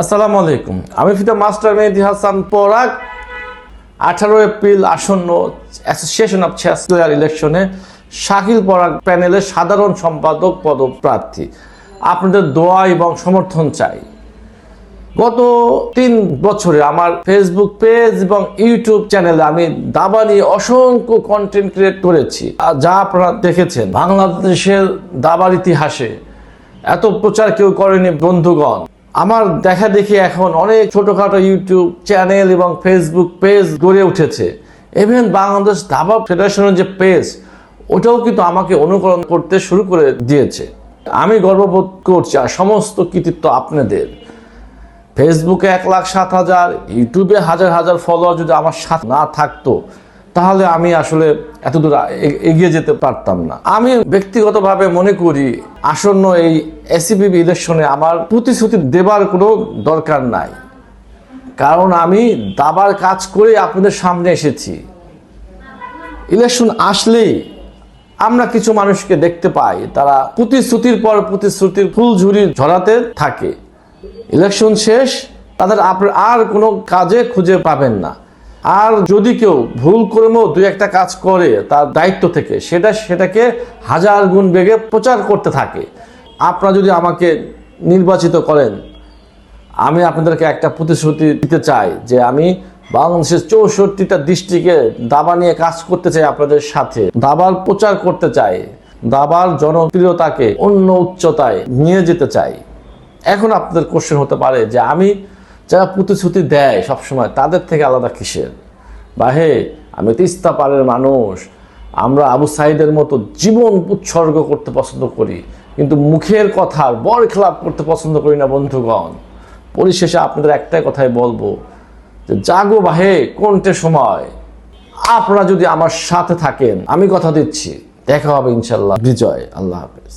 আসসালামু আলাইকুম। আমি ফিতা মাস্টার মেহেদি হাসান পরাগ। আঠারো এপ্রিল আসন্ন অ্যাসোসিয়েশন অফ প্লেয়ার ইলেকশনে শাকিল পরাগ প্যানেলের সাধারণ সম্পাদক পদপ্রার্থী। আপনাদের দোয়া এবং সমর্থন চাই। গত তিন বছরে আমার ফেসবুক পেজ এবং ইউটিউব চ্যানেলে আমি দাবা নিয়ে অসংখ্য কন্টেন্ট ক্রিয়েট করেছি। যা আপনারা দেখেছেন, বাংলাদেশের দাবার ইতিহাসে এত প্রচার কেউ করেনি, বন্ধুগণ। আমার দেখা দেখি এখন অনেক ছোটখাটো ইউটিউব চ্যানেল এবং ফেসবুক পেজ গড়ে উঠেছে। ইভেন বাংলাদেশ দাবা ফেডারেশনের যে পেজ ওটাও কিন্তু আমাকে অনুকরণ করতে শুরু করে দিয়েছে। আমি গর্ববোধ করছি আর সমস্ত কৃতিত্ব আপনাদের। ফেসবুকে এক লাখ সাত হাজার ইউটিউবে হাজার হাজার ফলোয়ার যদি আমার সাথে না থাকতো তাহলে আমি আসলে এতদূর এগিয়ে যেতে পারতাম না। আমি ব্যক্তিগতভাবে মনে করি, আসন্ন এই এসিবিবি ইলেকশনে আমার প্রতিশ্রুতি দেবার কোনো দরকার নাই। কারণ আমি দাবার কাজ করে আপনাদের সামনে এসেছি। ইলেকশন আসলেই আমরা কিছু মানুষকে দেখতে পাই, তারা প্রতিশ্রুতির পর প্রতিশ্রুতির ফুলঝুরি ঝরাতে থাকে। ইলেকশন শেষ, তাদের আপনার আর কোনো কাজে খুঁজে পাবেন না। আর যদি কেউ ভুল কর্মেও দুই একটা কাজ করে তার দায়িত্ব থেকে, সেটা সেটাকে হাজার গুণ বেগে প্রচার করতে থাকে। আপনারা যদি আমাকে নির্বাচিত করেন, আমি আপনাদেরকে একটা প্রতিশ্রুতি দিতে চাই যে আমি বাংলাদেশের চৌষট্টিটা ডিস্ট্রিক্টে দাবা নিয়ে কাজ করতে চাই আপনাদের সাথে। দাবার প্রচার করতে চাই, দাবার জনপ্রিয়তাকে অন্য উচ্চতায় নিয়ে যেতে চাই। এখন আপনাদের কোশ্চেন হতে পারে যে আমি যারা প্রতিশ্রুতি দেয় সবসময়, তাদের থেকে আলাদা কিসের? বা হে, আমি তিস্তা পাড়ের মানুষ, আমরা আবু সাইদের মতো জীবন উৎসর্গ করতে পছন্দ করি, কিন্তু মুখের কথার বর খেলাপ করতে পছন্দ করি না, বন্ধুগণ। পরিশেষে আপনাদের একটাই কথাই বলব, যে জাগো বাহে কোনটে সময়? আপনারা যদি আমার সাথে থাকেন, আমি কথা দিচ্ছি। দেখা হবে ইনশাল্লাহ। বিজয়, আল্লাহ হাফেজ।